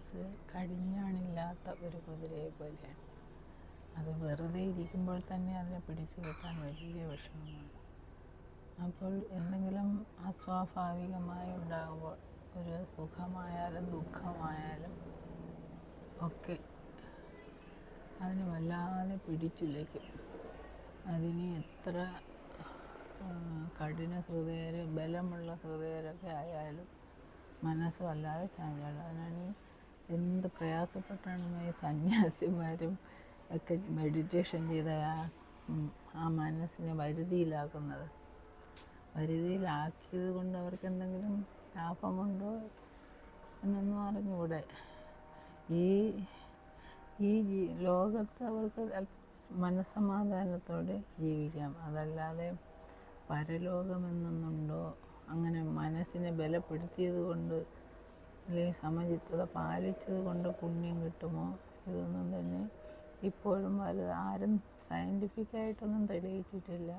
മനസ്സ് കടിഞ്ഞാണില്ലാത്ത ഒരു കുതിരയെ പോലെയാണ്. അത് വെറുതെ ഇരിക്കുമ്പോൾ തന്നെ അതിനെ പിടിച്ചു വെക്കാൻ വലിയ വിഷമമാണ്. അപ്പോൾ എന്തെങ്കിലും അസ്വാഭാവികമായി ഉണ്ടാകുമ്പോൾ ഒരു സുഖമായാലും ദുഃഖമായാലും ഒക്കെ അതിനെ വല്ലാതെ പിടിച്ചുലയ്ക്കും. അതിന് എത്ര കഠിന ഹൃദയരും ബലമുള്ള ഹൃദയരൊക്കെ ആയാലും മനസ്സ് വല്ലാതെ ചാഞ്ചാടും അതിനാണ് പ്രയാസപ്പെട്ടാണ് ഈ സന്യാസിമാരും ഒക്കെ മെഡിറ്റേഷൻ ചെയ്ത ആ ആ മനസ്സിനെ വരുതിയിലാക്കുന്നത്. വരുതിയിലാക്കിയത് കൊണ്ട് അവർക്ക് എന്തെങ്കിലും ലാഭമുണ്ടോ എന്നൊന്നും അറിഞ്ഞുകൂടെ. ഈ ഈ ലോകത്ത് അവർക്ക് മനസ്സമാധാനത്തോടെ ജീവിക്കാം. അതല്ലാതെ പരലോകമെന്നൊന്നുണ്ടോ? അങ്ങനെ മനസ്സിനെ ബലപ്പെടുത്തിയത് കൊണ്ട് അല്ലെങ്കിൽ സമചിത്തത പാലിച്ചത് കൊണ്ട് പുണ്യം കിട്ടുമോ? ഇതൊന്നും തന്നെ ഇപ്പോഴും വലുത് ആരും സയന്റിഫിക്കായിട്ടൊന്നും തെളിയിച്ചിട്ടില്ല.